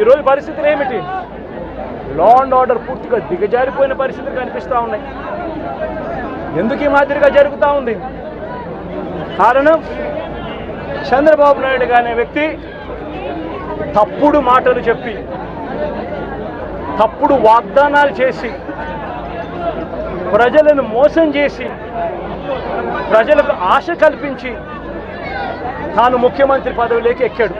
ఈరోజు పరిస్థితులు ఏమిటి? లా అండ్ ఆర్డర్ పూర్తిగా దిగజారిపోయిన పరిస్థితులు కనిపిస్తూ ఉన్నాయి. ఎందుకు ఈ మాదిరిగా జరుగుతూ ఉంది? కారణం? చంద్రబాబు నాయుడు అనే వ్యక్తి తప్పుడు మాటలు చెప్పి తప్పుడు వాగ్దానాలు చేసి ప్రజలను మోసం చేసి ప్రజలకు ఆశ కల్పించి తాను ముఖ్యమంత్రి పదవిలోకి ఎక్కాడు.